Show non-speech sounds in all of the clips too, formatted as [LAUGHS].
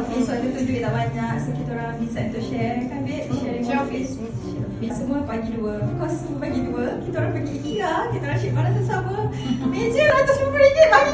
office waktu tu duit tak banyak so kita orang decide untuk share. Kan babe? Sharing Share office. semua bagi dua. Kos semua bagi dua kita orang pergi IKEA kita orang share barang sama meja ratus RM50 bagi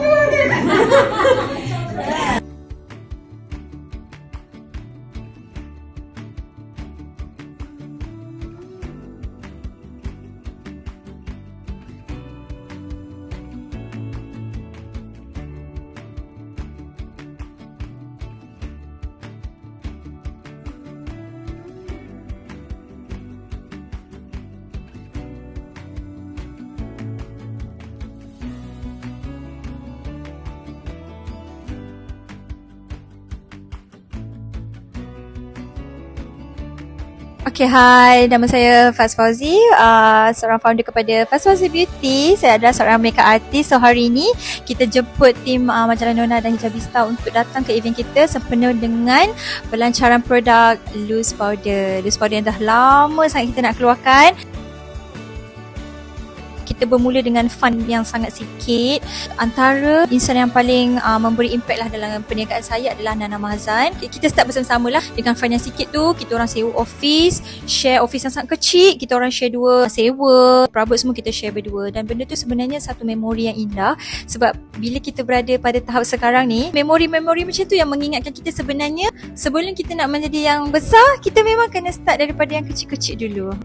Okay, hai. Nama saya Faz Fauzi, uh, seorang founder kepada Faz Fauzi Beauty. Saya adalah seorang makeup artist. So, hari ini kita jemput tim uh, Majalah Nona dan Hijabista untuk datang ke event kita sepenuh dengan pelancaran produk loose powder. Loose powder yang dah lama sangat kita nak keluarkan kita bermula dengan fund yang sangat sikit. Antara insan yang paling uh, memberi impact lah dalam perniagaan saya adalah Nana Mahzan. Kita start bersama-sama lah dengan fund yang sikit tu. Kita orang sewa office, share office yang sangat kecil. Kita orang share dua, sewa, perabot semua kita share berdua. Dan benda tu sebenarnya satu memori yang indah. Sebab bila kita berada pada tahap sekarang ni, memori-memori macam tu yang mengingatkan kita sebenarnya sebelum kita nak menjadi yang besar, kita memang kena start daripada yang kecil-kecil dulu.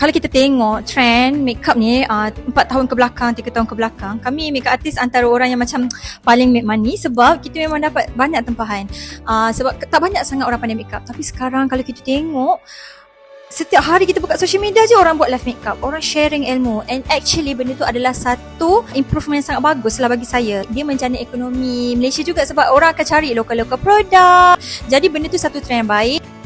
Kalau kita tengok trend makeup ni uh, 4 tahun ke belakang, 3 tahun ke belakang, kami makeup artist antara orang yang macam paling make money sebab kita memang dapat banyak tempahan. Uh, sebab tak banyak sangat orang pandai makeup. Tapi sekarang kalau kita tengok Setiap hari kita buka social media je orang buat live makeup. Orang sharing ilmu. And actually benda tu adalah satu improvement yang sangat bagus lah bagi saya. Dia menjana ekonomi Malaysia juga sebab orang akan cari local-local produk. Jadi benda tu satu trend yang baik.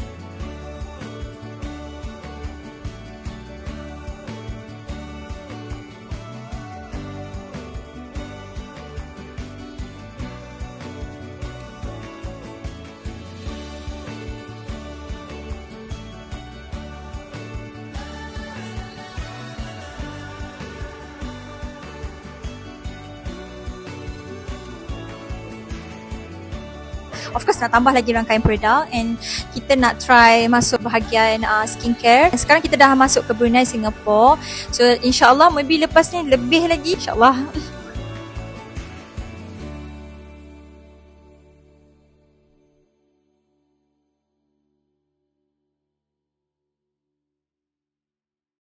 Of course nak tambah lagi rangkaian produk and kita nak try masuk bahagian uh, skincare. Sekarang kita dah masuk ke Brunei, Singapore. So insyaAllah maybe lepas ni lebih lagi insyaAllah. [LAUGHS]